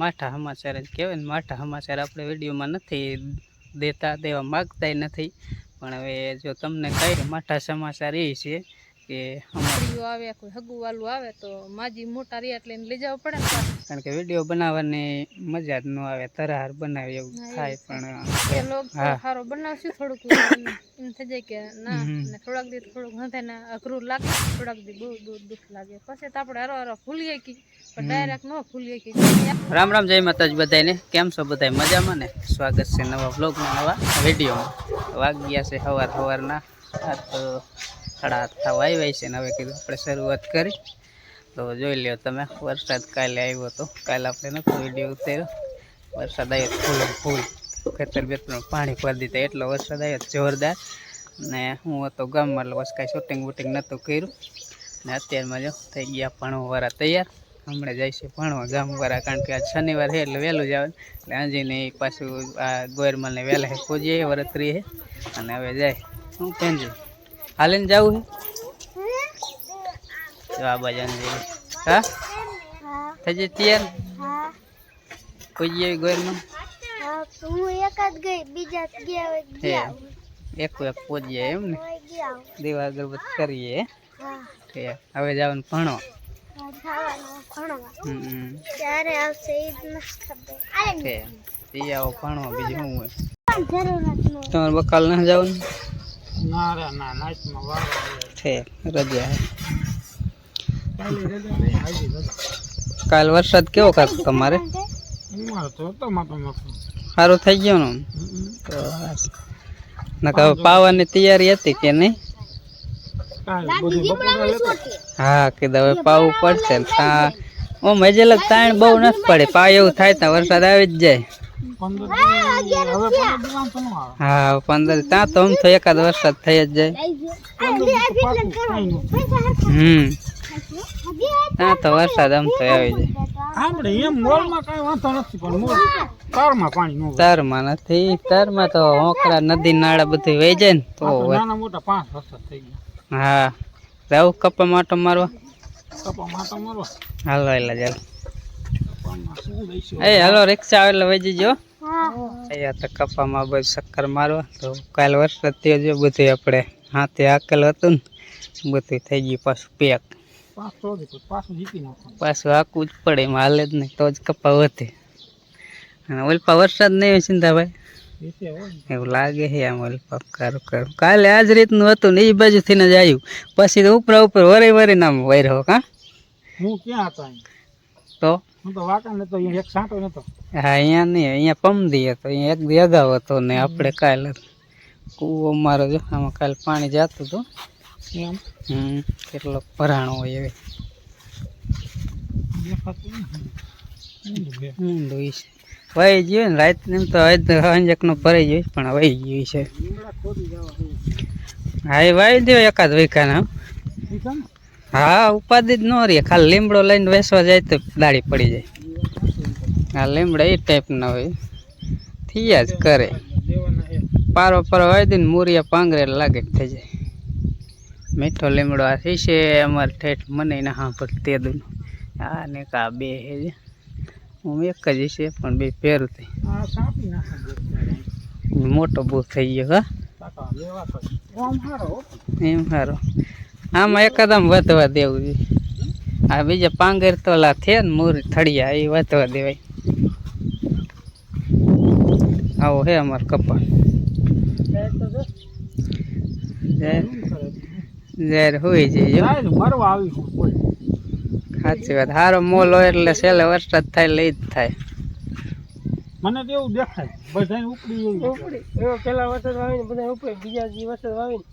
માઠા સમાચાર જ કહેવાય ને, માઠા સમાચાર આપણે વિડીયોમાં નથી દેતા, દેવા માગતાય નથી પણ હવે જો તમને કહી માઠા સમાચાર એ છે કે અમારે આવે, કોઈ હગું વાલું આવે તો માજી મોટા રહ્યા એટલે લઈ જવા પડે ને. કારણ કે વીડિયો બનાવવાની મજા જ ન આવે તરહાર બનાવે એવું થાય પણ. સારો બનાવશું થોડુંક એમ થઈ જાય કે ના ને થોડાક દી થોડુંક હંધે ને અઘરું લાગે થોડાક દી બહુ દુઃખ દુઃખ લાગે. પછી તો આપણે હરો હરો ફૂલીએ કે પણ ડાયરેક્ટ ન ફૂલીએ કે રામ રામ જય માતાજી બધાને કેમ છો બધા મજામાં ને? સ્વાગત છે નવા બ્લોગમાં નવા વિડીયોમાં વાગ્યા છે સવાર સવારના. આ તો સાડા આઠ થવા આવ્યા છે ને હવે કીધું આપણે શરૂઆત કરી. તો જોઈ લ્યો તમે, વરસાદ કાલે આવ્યો હતો. કાલે આપણે નહોતો વીડિયો ઉતાર્યો. વરસાદ આવ્યો ફૂલ ફૂલ ખેતર બેતર પાણી ભરી દીધા. એટલો વરસાદ આવ્યો જોરદાર. ને હું હતો ગામમાં, એટલે બસ કાંઈ શૂટિંગ વૂટિંગ નહોતું કર્યું. ને અત્યારમાં જો થઈ ગયા ભણવાવાળા તૈયાર. હમણાં જાય છે ભણવા ગામવાળા, કારણ કે આજ શનિવાર છે એટલે વહેલું જ આવે. એટલે આંજીને પાછું આ ગોયરમાલને વહેલા પૂજીએ વરતરીએ અને હવે જાય. હું કહેજો હાલીને જવું છે જો આ બાજુ આંજી હા થઈ જાય તૈયાર પૂજીએ ગોરમાં હું એક જ ગઈ બીજા ગયા હે ગયા એક એક પૂજીએ એમ ને દીવા અગરબત્તી કરીએ હા કે હવે જવાનું હમ ક્યારે આવશે એ જ નથી ખબર આલે કે ઈ આવો ભણવા બીજું શું હોય તમારે બકાલ ના જવાનું ના ના છે રજા હે કાલે વરસાદ કેવો કાક તમારે? સારું થઈ ગયો ને તો હવે પાવાની તૈયારી હતી કે નહીં? હા કીધું હવે પાવું પડશે હા. હું મજે લગ તાણ બહુ નથી પડે. પા એવું થાય ત્યાં વરસાદ આવી જ જાય. હા પંદર ત્યાં તો આમ તો એકાદ વરસાદ થઈ જ જાય. હમ. ત્યાં તો વરસાદ આમ તો આવી જાય. આપણે એમ મોલમાં કાંઈ વાંધો નથી પણ મોલ તારમાં પાણી ન તારમાં નથી તારમાં તો હોકરા નદી નાળા બધું વહી જાય ને તો નાના મોટા પાંચ વરસાદ થઈ ગયા. હા. જાવ કપા માટો મારવા. કપા માટો મારવા. હાલો એલા દઈશું એ હાલો રિક્ષા આવે એટલે વહી જજો. અહીંયા તો કપામાં બધું ચક્કર મારવા. તો કાલ વરસાદ થયો જો બધું આપણે હાથે હાકેલ હતું ને બધું થઈ ગયું પાછું પેક. પછી હાકવું જ પડે એમાં હાલે જ નહીં તો જ કપા વધે. અને ઓલપા વરસાદ નહીં હોય ને. એવું લાગે છે આમ ઓલપા કારું કારું. કાલે આ જ રીતનું હતું ને એ બાજુ થઈને જ આવ્યું પછી તો ઉપરા ઉપર વરે વરે નામ વૈરહો કાં હું? ક્યાં હતો તો? હું તો વાકા નતો અહીંયા એક સાંટો નતો. હા અહીંયા નહીં અહીંયા પમદી હતો. અહીંયા એક દી અગાઉ હતો ને આપણે કાલે. કૂવો મારો જો આમાં કાલે પાણી જતું હતું. એમ. હમ. કેટલો પરાણો હોય એવી. વહી ગયો ને રાત એમ તો અંજકનો ભરાઈ ગયો પણ વહી ગયું છે. હા એ વાવી દો એકાદ વીઘાના ને? હા ઉપાધિ જ ન રહે. ખાલી લીમડો લઈને વેસવા જાય તો દાળી પડી જાય. હા લીમડા એ ટાઈપના હોય. થયા જ કરે. પારો પારો વાવી દે ને મૂરિયા પાંગરે લાગે થઈ જાય. મીઠો લીમડો આ છે અમારે ઠેઠ મને ના હા પર તે દુનું. આ ને કા બે હે હું એક જ છે પણ બે પેર થઈ. મોટો બહુ થઈ ગયો હા. એમ સારો આમાં એકદમ વધવા દેવું છે. આ બીજા પાંગર તોલા થયા ને મૂરી થળિયા એ વધવા દેવાય. આવો હે અમાર કપા. જ્યારે જ્યારે હોય છે જાય મરવા આવી હું સાચી વાત. સારો મોલ હોય એટલે છેલ્લે વરસાદ થાય લઈ જ થાય. મને તો એવું દેખાય. બધાને ઉપડી ઉપડી. એવો પેલા વરસાદ વાવીને બધા ઉપર બીજા જે વરસાદ વાવીને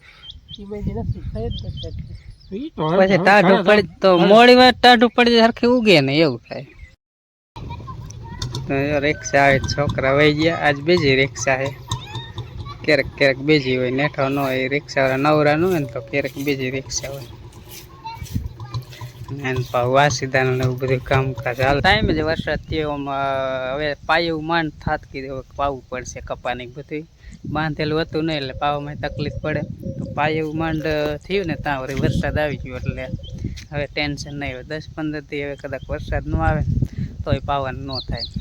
એ બધી નથી થાય જ નથી તો ઈ તો હવે- પછી ટાઢું પડી તો મોડી વાર ટાઢું પડી જાય સરખી ઉગે ને એવું થાય. રિક્ષા આવે છોકરા વહી ગયા. આજ બીજી રિક્ષા છે. ક્યારેક ક્યારેક બીજી હોય નેઠો ન હોય રિક્ષાવાળા નવરાનું હોય ને તો ક્યારેક બીજી રિક્ષા હોય. અને પાછું વાસીદાનું ને એવું બધું કામકાજ હાલ. ટાઈમ જ વરસાદ થયો હવે પાયું માંડ થાતકી પાવું પડશે કપાની બધું બાંધેલું હતું નહીં એટલે પાવામાં તકલીફ પડે. તો પાયું માંડ થયું ને ત્યાં વળી વરસાદ આવી ગયો એટલે હવે ટેન્શન નહીં હોય. દસ પંદરથી હવે કદાચ વરસાદ ન આવે, તોય પાવાનું ન થાય.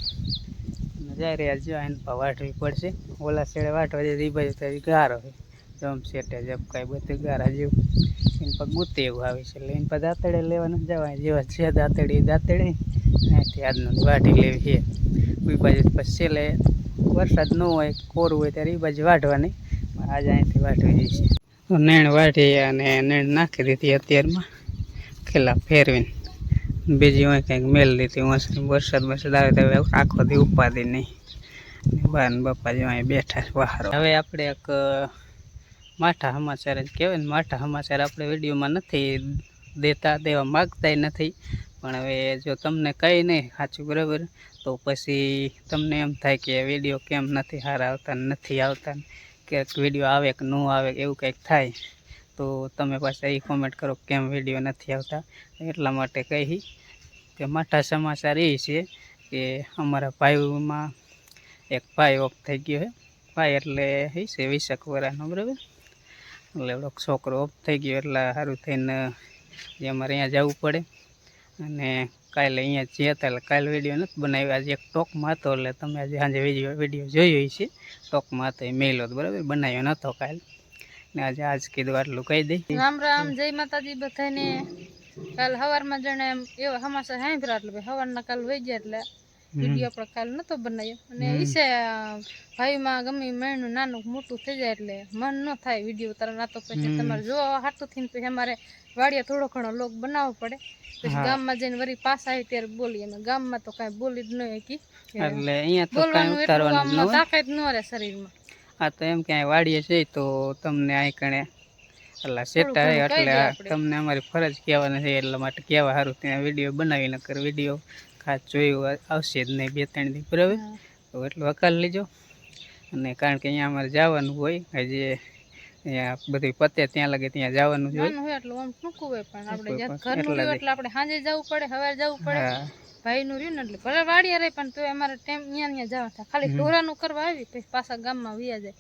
અને રહ્યા છીએ એને વાટવી પડશે. ઓલા છેડે વાટવા જાય એ બાજુ તો હજી ગારો હોય જમ સેટે કાંઈ બધું ગારા જેવું. એને પગ ગુતે એવું આવે છે, એટલે એને પા દાંતડે લેવાનું જવાય. જેવા છે દાંતડી દાંતડે અહીંથી આજનું વાટી લેવી છે. એ બાજુ પછી છેલ્લે વરસાદ ન હોય, કોરું હોય ત્યારે એ બાજુ વાટવાની આજે અહીંથી વાટવી જઈશ નેણ વાટી અને નેણ નાખી દીધી અત્યારમાં. ખેલા ફેરવીને. બીજી હોય કંઈક મેલ દીધી મસ્ત વરસાદ વરસાદ આવે તો હવે આખો દી ઉપાદી નહીં. બા ને બાપા જો અહીં બેઠા છે બહાર. હવે આપણે એક માઠા સમાચાર જ કહેવાય ને. માઠા સમાચાર આપણે વિડીયોમાં નથી દેતા, દેવા માગતાય નથી. પણ હવે જો તમને કંઈ નહીં, સાચું બરાબર, તો પછી તમને એમ થાય કે વીડિયો કેમ નથી સારા આવતા નથી આવતા ક્યાંક વીડિયો આવે કે ન આવે એવું કંઈક થાય. તો તમે પાછા એ કોમેન્ટ કરો કેમ વીડિયો નથી આવતા. એટલા માટે કહી કે માઠા સમાચાર એ છે કે અમારા ભાઈઓમાં એક ભાઈ ઓફ થઈ ગયો છે. ભાઈ એટલે એ છે વીસેક વરાનો બરાબર? એટલે એવડો છોકરો ઓફ થઈ ગયો, એટલે સારું થઈને જે અમારે અહીંયા જવું પડે. અને કાલે અહીંયા જે હતા, એટલે કાલે વીડિયો નથી બનાવ્યો. આજે એક ટોકમાં હતો, એટલે તમે આજે સાંજે વીડિયો વીડિયો જોયો છે ટોકમાં હતો, એ મેલો બરાબર? બનાવ્યો નહોતો કાલે. ને આજે આજ કીધું, આટલું કહી દઈ રામ રામ, જય માતાજી બધાને. કાલ સવારમાં જણે એમ એવા સમાચાર સાંભળ્યા એટલે ભાઈ સવારના કાલ વહી ગયા એટલે વીડિયો આપણે કાલ નતો બનાવ્યો. અને ઈસે ભાઈમાં ગમે મેણું નાનું મોટું થઈ જાય એટલે મન ન થાય વીડિયો ઉતારવા તો પછી તમારે જોવા હાટું થઈને પછી અમારે વાડિયા થોડો ઘણો લોક બનાવવો પડે. પછી ગામમાં જઈને વરી પાસ આવી ત્યારે બોલીએ. અમે ગામમાં તો કાંઈ બોલી જ ન શકી એટલે અહીંયા તો કાંઈ ઉતારવાનું ન તાકાત ન રહે શરીરમાં. આ તો એમ ક્યાંય વાડીએ છે તો તમને અહીં કણે એટલે સેટા એટલે. તમને અમારી ફરજ કહેવાની છે એટલા માટે કહેવા સારું ત્યાં વીડિયો બનાવી નકર વીડિયો ખાસ જોયું આવશે જ નહીં બે ત્રણ દી બરાબર? તો એટલું વકાલ લેજો. અને કારણ કે અહીંયા અમારે જવાનું હોય હજી અહીંયા બધું પતે ત્યાં લગે ત્યાં જવાનું હોય. એટલે આમ ટૂંકું હોય પણ આપણે ઘરનું એટલે આપણે સાંજે જવું પડે સવારે જવું પડે. ભાઈ ભાઈનું રહ્યું ને એટલે ભલે વાડિયા રહે પણ તો અમારે ટાઈમ અહીંયા ત્યાં જવા ખાલી ઢોરાનું કરવા આવી પછી પાછા ગામમાં વ્યા જાય.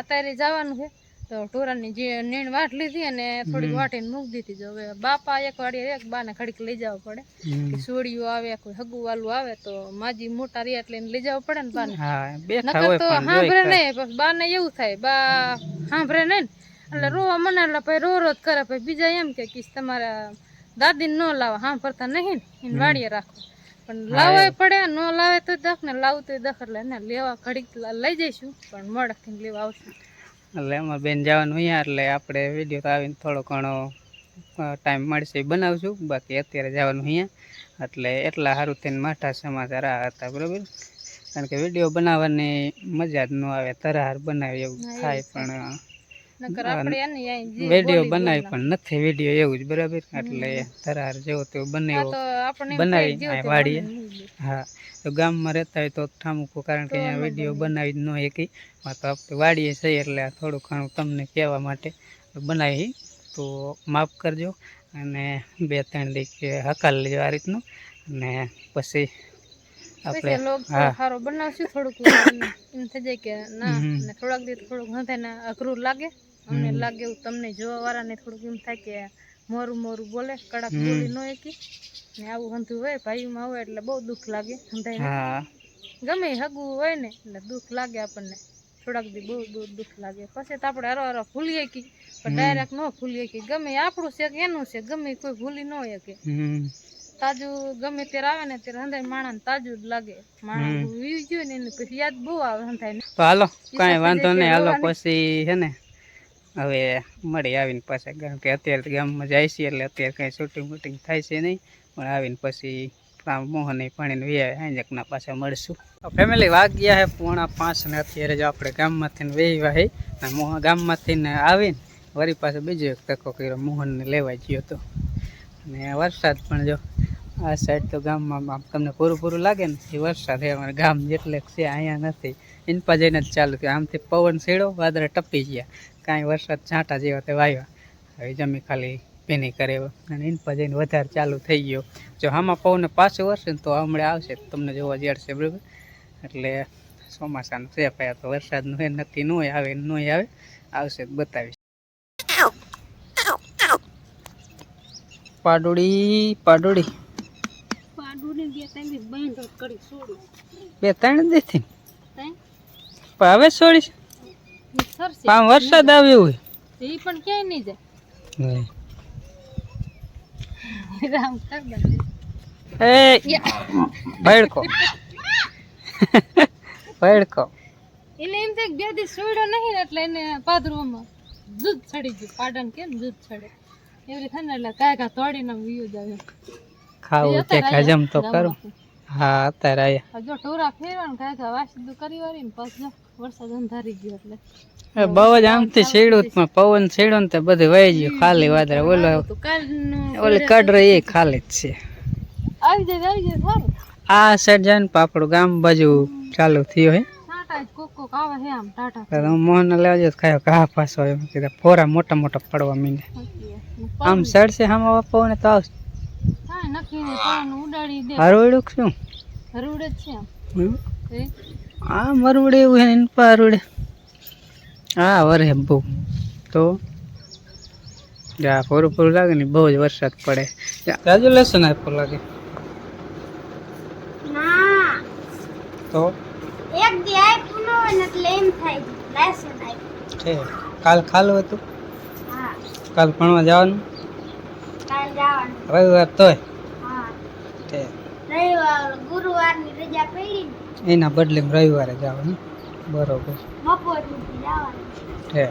અત્યારે જવાનું છે. તો ટોરાની જે નીણ વાટ લીધી અને થોડીક વાટીને મૂકી દીધી. જો હવે બાપા એક વાડીએ એક બાને ખડીક લઈ જવા પડે. કે સોડિયું આવે કોઈ હગુ વાલું આવે તો માજી મોટા રહ્યા એટલે લઈ જવા પડે ને બાને. નકર તો સાંભળે નહીં બાને એવું થાય બા સાંભળે નહીં એટલે રોવા મને એટલે પછી રો રો કરે પછી બીજા એમ કે તમારા દાદીને ન લાવો સાંભળતા નહીં ને એને વાડીએ રાખો. પણ લાવે પડે ન લાવે તો દખ ને લાવતો દખ એટલે લેવા ઘડીક લઈ જઈશું પણ મોડેકથી લેવા આવશું. એટલે એમાં બેન જવાનું અહીંયા એટલે આપણે વીડિયો તો આવીને થોડો ઘણો ટાઈમ મળશે એ બનાવશું. બાકી અત્યારે જવાનું અહીંયા. એટલે એટલા સારું થઈને માઠા સમાચાર આ હતા બરાબર? કારણ કે વીડિયો બનાવવાની મજા જ ન આવે તરહાર બનાવી એવું થાય પણ વીડિયો બનાવી પણ નથી વીડિયો એવું જ બરાબર? એટલે તરહાર જેવો તેવો બનાવ્યો બનાવી વાડીએ. હા તો ગામમાં રહેતા હોય તો ઠામુકું કારણ કે અહીંયા વીડિયો બનાવી ન શકી. માં તો આપણે વાડીએ છીએ એટલે થોડું ઘણું તમને કહેવા માટે બનાવી. તો માફ કરજો. અને બે ત્રણ દી કે હકાલ લેજો આ રીતનું. અને પછી આપણે હા. સારો બનાવશું થોડુંક એમ થઈ જાય કે ના ને થોડાક દી થોડુંક અઘરું લાગે અમને લાગે એવું તમને જોવા વાળાને થોડુંક એમ થાય કે મોરું મોરું બોલે કડક. બોલી ન એકી. ને આવું હંધું હોય ભાઈમાં હોય એટલે બહુ દુઃખ લાગે હંધાઈને ગમે હગું હોય ને એટલે દુઃખ લાગે આપણને. થોડાક દી બહુ બહુ દુઃખ લાગે. પછી તો આપણે હરો હરો ભૂલીએ કે પણ ડાયરેક્ટ ન ભૂલીએ કે ગમે આપણું છે કે એનું છે ગમે કોઈ ભૂલી ન હોય કે તાજું ગમે ત્યારે આવે ને ત્યારે હંધાય માણસ તાજું જ લાગે. માણસ વીજ ગયું ને એની પછી યાદ બહુ આવે હંધાય. તો હાલો કાંઈ વાંધો નહીં હાલો પછી છે ને હવે મળી આવીને પાછા કારણ કે અત્યારે ગામમાં જાય છે એટલે અત્યારે કાંઈ શૂટિંગ વૂટિંગ થાય છે નહીં પણ આવીને પછી રામ મોહન ભણીને વે હાંજકના પાછા મળશું. ફેમિલી વાગ્યા હે પોણા પાંચ ને અત્યારે જો આપણે ગામમાંથી વેવા હે મોહન મોહ ગામમાંથી ને આવીને વરી પાછો બીજો એક તકો કર્યો મોહનને લેવા ગયો હતો અને વરસાદ પણ જો આ સાઈડ તો ગામમાં આમ તમને પૂરું પૂરું લાગે ને એ વરસાદ છે અમારે ગામ જેટલે છે અહીંયા નથી. ઇનપા જઈને જ ચાલુ થયું. આમથી પવન છેડો વાદળા ટપી ગયા. કાંઈ વરસાદ છાંટા જેવા તે વાવ્યા હવે જમી ખાલી ભીની કરે. અને ઇનપા જઈને વધારે ચાલુ થઈ ગયો. જો આમાં પવને પાછું વરસે ને તો હમણાં આવશે. તમને જોવા જડશે બરાબર? એટલે ચોમાસાનું છે પાયા તો વરસાદનું એ નક્કી ન આવે ન આવે. આવશે બતાવીશ. પાડોડી પાડોડી. બે ત્રણ દી બાંધો કરી છોડું. બે ત્રણ દીથી પણ હવે છોડીશ? પણ વરસાદ આવ્યો હોય. એ પણ ક્યાંય નહીં. જાય. રામ એ ભડકો. ભડકો. એટલે એમ થાય બે દી નહીં એટલે એને પાદરોમાં દૂધ ચડી ગયું. પાડન કેમ દૂધ ચડે એવી થાય ને એટલે કાંઈ કાંઈ તોડીને જ ખાવું કે હજમ તો કરું. હા અત્યારે જો ટોરા ફેરવાનું કાંઈ કાંઈ વાસીદું કરી વાળી ને પછી વરસાદ અંધારી ગયો એટલે. બહુ જ આમથી છેડ્યું માં પવન છેડ્યો ને તે બધું વહી ગયું ખાલી વાદળે. ઓલો તો કડ ઓલી કડર એ ખાલી જ છે. આવી જાય આવી જાય સારું આ સાઈડ જાય ને પાપડું ગામ બાજુ ચાલુ થયું હે. તો મોહન લેવા તો ખાયો ઘા પાછો એમ કીધા ફોરા મોટા મોટા પડવા મીને આમ સડશે આમ પવને તો આવશે. કાંઈ નક્કી નહીં પાન ઉડાડી દે. હરવડું શું? હરુડે જ છે આ મરવડે એવું હે ને પારુડે હા વરે બહુ. તો? જા પૂરું પૂરું લાગે ને બહુ જ વરસાદ પડે. રાજુ રાજુ ને આપ્યો લાગે. તો? એક દી આપ્યું ન હોય ને એટલે એમ થાય લેસન છે. કાલ ખાલું હતું? કાલ ભણવા જવાનું? કાલ જવાનું. રવિવાર તોય? તે રવિવાર ગુરુવારની રજા પડી ને. એના બદલે રવિવારે જવાનું બરોબર. બપોર સુધી જવાનું છે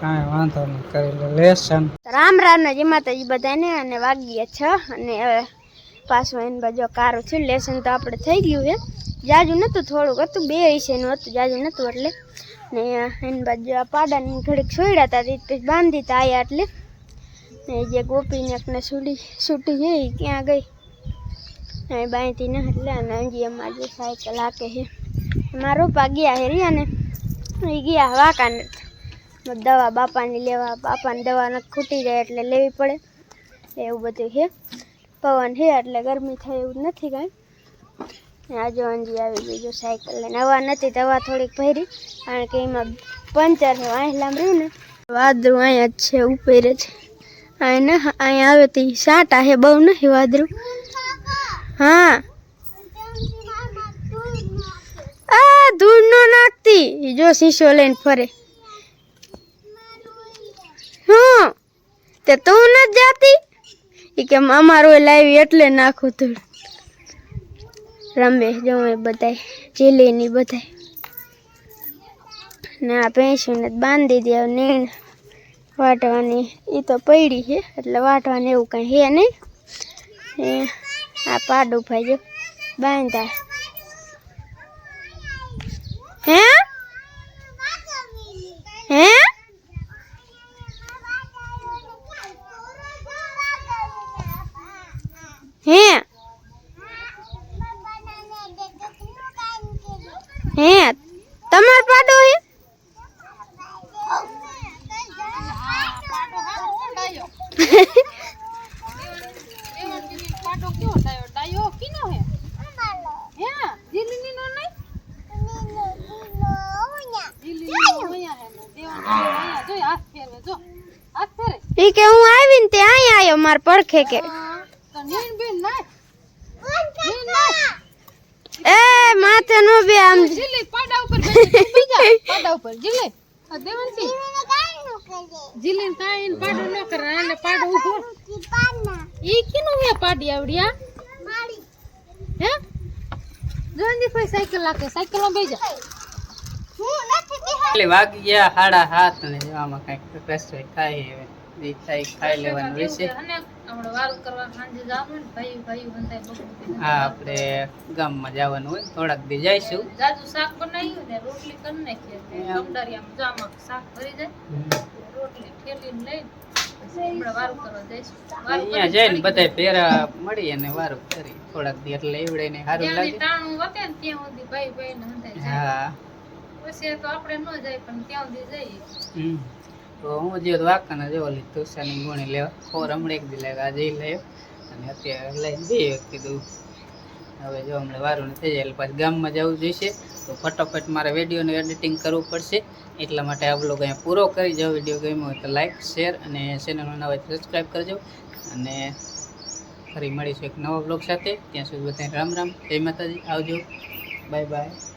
કાંઈ વાંધો નહીં કરી લે. લેસન રામ રામ ના જય માતાજી બધાને અને વાગીએ છ અને હવે પાછું એને બાજુ કારું છે લેસન તો આપણે થઈ ગયું છે જાજુ નહોતું થોડુંક હતું બે વિષયનું હતું જાજુ નહોતું એટલે. ને એની બાજુ આ પાડાની ઘડીક છોડ્યા હતા તે પછી બાંધી તા આયા એટલે. જે ગોપીને એકને છૂટી છૂટી ગઈ ક્યાં ગઈ? અહીં બાંધી ન એટલે અને અમારે જે સાયકલ હાકે છે મારો પા ગયા હે રહ્યા ને, એ ગયા વાંકાને દવા બાપાની લેવા, બાપાની દવા ન ખૂટી જાય એટલે લેવી પડે. એવું બધું છે પવન છે એટલે ગરમી થાય એવું નથી કાંઈ. આજો અંજી આવી ગઈ જો સાયકલ લઈને. હવા નથી દવા થોડીક ભરી, કારણ કે એમાં પંચર છે અહીં લાંબ્યું ને. વાદળું અહીંયા જ છે, ઉપર જ. અહીંયા અહીંયા આવે તો સાટા હે બહુ નહીં વાદળું. હા. આ ધૂળ નો નાખતી. જો શીશો લઈને ફરે. હું? તે તું નથી જાતી? એ કે અમારું લાવી એટલે નાખું ધૂળ. રમે, જો બધાય બધાય જીલીની બધાય. ને આ ભેંસુને બાંધી દે નીણ. વાટવાની. એ તો પડી છે, એટલે વાટવાની એવું કંઈ છે નહીં. આ પાડું ભાઈ જો, બાંધા. હે? હે? હે તમાર પાડો હે પાટો કેવો ડાયો ડાયો કીનો હે હે જીલીની નો નહીં જીલીની નો અહીંયા હે ને દેવાની અહીંયા જોઈ હાથ ફેરવે જો હાથ ફેરે ઈ કે હું આવીને તે અહીં આવ્યો માર પડખે કે. એ માથે નો બે આમ. જીલે પાડા ઉપર બેસી બીજા પાડા ઉપર. જીલે આ દેવાનસી જીલીને કાઈ એને પાડું ન કરે આને પાડું ઊભો. ઈ કીનું હે પાડી આવડ્યા હે? જોંજી ફઈ સાયકલ લાકે સાયકલમાં જા. એટલે વાગી ગયા સાડા હાથ ને આમાં કંઈક રસોઈ ખાઈ હવે. જે થાય ખાઈ લેવાનું રહેશે અને હમણાં વારું કરવા સાંજે જાવું ને ભાઈ ભાઈ હંતાય બકરું હા આપણે ગામમાં જવાનું હોય થોડાક દી જઈશું. જાજુ શાક બનાવ્યું ને રોટલી કરી નાખીએ કમદારિયામાં જામાં શાક ભરી જાય રોટલી ઠેલીને અહીંયા જઈને બધા મળી અને વારું કરી. થોડાક દી એટલે એવડે ને સારું લાગે. હા. પછી તો આપણે ન જાય પણ ત્યાં સુધી જઈએ. હમ. તો હું જે વાકાના જેવો લીધું ગુણી લેવા ફોર હમણાં એક દી લેવા આજે લઈ અને અત્યારે લઈને દઈએ કીધું હવે જો હમણાં વારું થઈ જાય એટલે પાછું ગામમાં જવું જોઈશે. તો ફટાફટ મારે વિડીયોનું એડિટિંગ કરવું પડશે. એટલા માટે આ બ્લોગ અહીંયા પૂરો કરી જાઓ વીડિયો ગમ્યો હોય તો લાઈક શેર અને ચેનલમાં નવા સબસ્ક્રાઈબ કરજો. અને ફરી મળીશું એક નવા બ્લોગ સાથે. ત્યાં સુધી બધાને રામ રામ. જય માતાજી. આવજો. Bye bye